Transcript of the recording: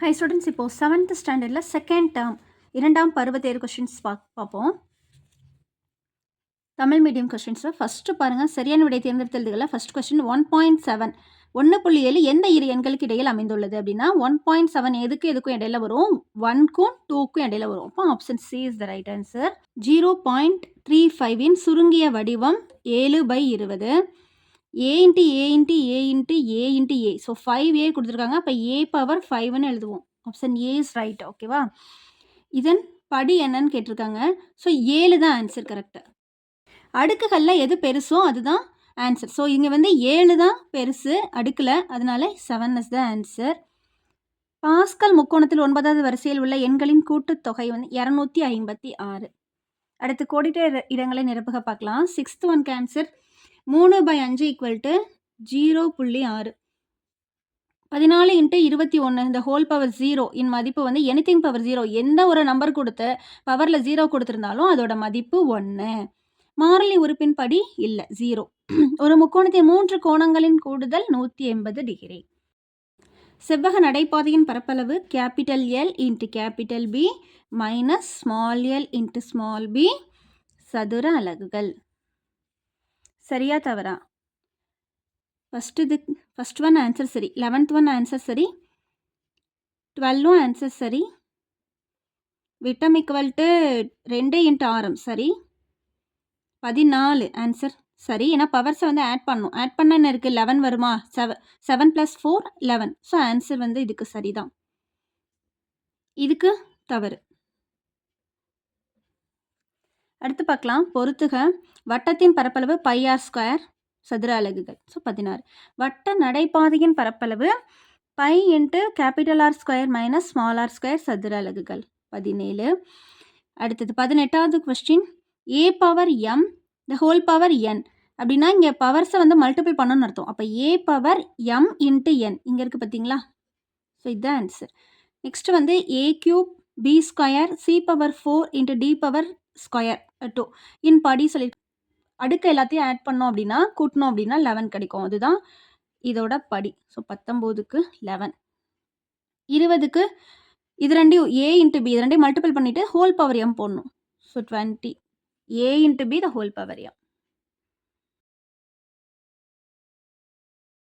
High students இப்போது seventh ஸ்டாண்டர்டில் second term இரண்டாம் பருவத்தேர்வு கொஷின்ஸ் பா பார்ப்போம். தமிழ் மீடியம் கொஷின்ஸில் ஃபஸ்ட்டு பாருங்கள் சரியான விடை தேர்ந்தெடுத்ததுகளில் first question one point seven ஒன்று புள்ளி ஏழு எந்த இரு எண்களுக்கு இடையில் அமைந்துள்ளது அப்படின்னா ஒன் பாயிண்ட் செவன் எதுக்கு எதுக்கும் இடையில வரும்? ஒன்க்கும் டூக்கும் இடையில வரும். அப்போ option C is the right answer zero point three ஃபைவின் சுருங்கிய வடிவம் ஏழு பை இருபது. A into A into A into A into A so five A கொடுத்துருக்காங்க. அப்போ ஏ பவர் ஃபைவ்னு எழுதுவோம். ஆப்ஷன் ஏ இஸ் ரைட் ஓகேவா இதன் படி என்னன்னு கேட்டிருக்காங்க. ஸோ ஏழு தான் ஆன்சர் கரெக்டு அடுக்குகளில் எது பெருசோ அதுதான் ஆன்சர் ஸோ இங்கே வந்து ஏழு தான் பெருசு அடுக்கில். அதனால seven is the answer Pascal முக்கோணத்தில் ஒன்பதாவது வரிசையில் உள்ள எண்களின் கூட்டுத்தொகை வந்து இரநூத்தி ஐம்பத்தி ஆறு. அடுத்து கோடிட்ட இடங்களை நிரப்புக பார்க்கலாம். சிக்ஸ்த் ஒன் கேன்சர் மூணு பை அஞ்சு ஈக்குவல் டு ஜீரோ புள்ளி ஆறு. பதினாலு இன்ட்டு இருபத்தி ஒன்று இந்த ஹோல் பவர் ஜீரோ இன் மதிப்பு வந்து எனிதிங் பவர் ஜீரோ எந்த ஒரு நம்பர் கொடுத்து பவரில் ஜீரோ கொடுத்துருந்தாலும் அதோட மதிப்பு ஒன்று மாறிலி உறுப்பின் படி இல்லை ஜீரோ ஒரு முக்கோணத்தின் மூன்று கோணங்களின் கூடுதல் நூற்றி எண்பது டிகிரி செவ்வக நடைபாதையின் பரப்பளவு capital L into capital B minus small L into small B சதுர அலகுகள். சரியா தவறா? ஃபஸ்ட் இது ஃபஸ்ட் ஒன் ஆன்சர் சரி. லெவன்த் ஒன் ஆன்சர் சரி. டுவெல்லும் ஆன்சர் சரி. விட்டம் ஈக்குவல் டு ரெண்டு இன்ட்டு ஆரம் சரி. பதினாலு ஆன்சர் சரி. ஏன்னா பவர்ஸை வந்து ஆட் பண்ணும். ஆட் பண்ண என்ன இருக்குது லெவன் வருமா? Seven seven plus four eleven so answer வந்து இதுக்கு சரி தான் இதுக்கு தவறு. அடுத்து பார்க்கலாம். பொறுத்துக. வட்டத்தின் பரப்பளவு பை ஆர் ஸ்கொயர் சதுர அலகுகள். ஸோ பதினாறு. வட்ட நடைபாதையின் பரப்பளவு pi into capital R square minus small R square சதுர அலகுகள். பதினேழு. அடுத்தது பதினெட்டாவது question A power M the whole power N அப்படின்னா இங்கே பவர்ஸை வந்து மல்டிபிள் பண்ணணும்னு அர்த்தம். அப்போ A power M into N இங்கே இருக்குது பார்த்தீங்களா ஸோ இதுதான் ஆன்சர் நெக்ஸ்ட் வந்து A cube B square C power four into D power square two இன் படி சொல்லி அடுக்க எல்லாத்தையும் ஆட் பண்ணோம் அப்படின்னா கூட்டினோம் அப்படின்னா லெவன் கிடைக்கும். அதுதான் இதோட படி. ஸோ பத்தொம்போதுக்கு லெவன் இருபதுக்கு இது ரெண்டையும் ஏ இன்ட்டு பி இது ரெண்டையும் மல்டிபிள் பண்ணிவிட்டு ஹோல் பவர் எம் போடணும். So twenty A into B the whole power M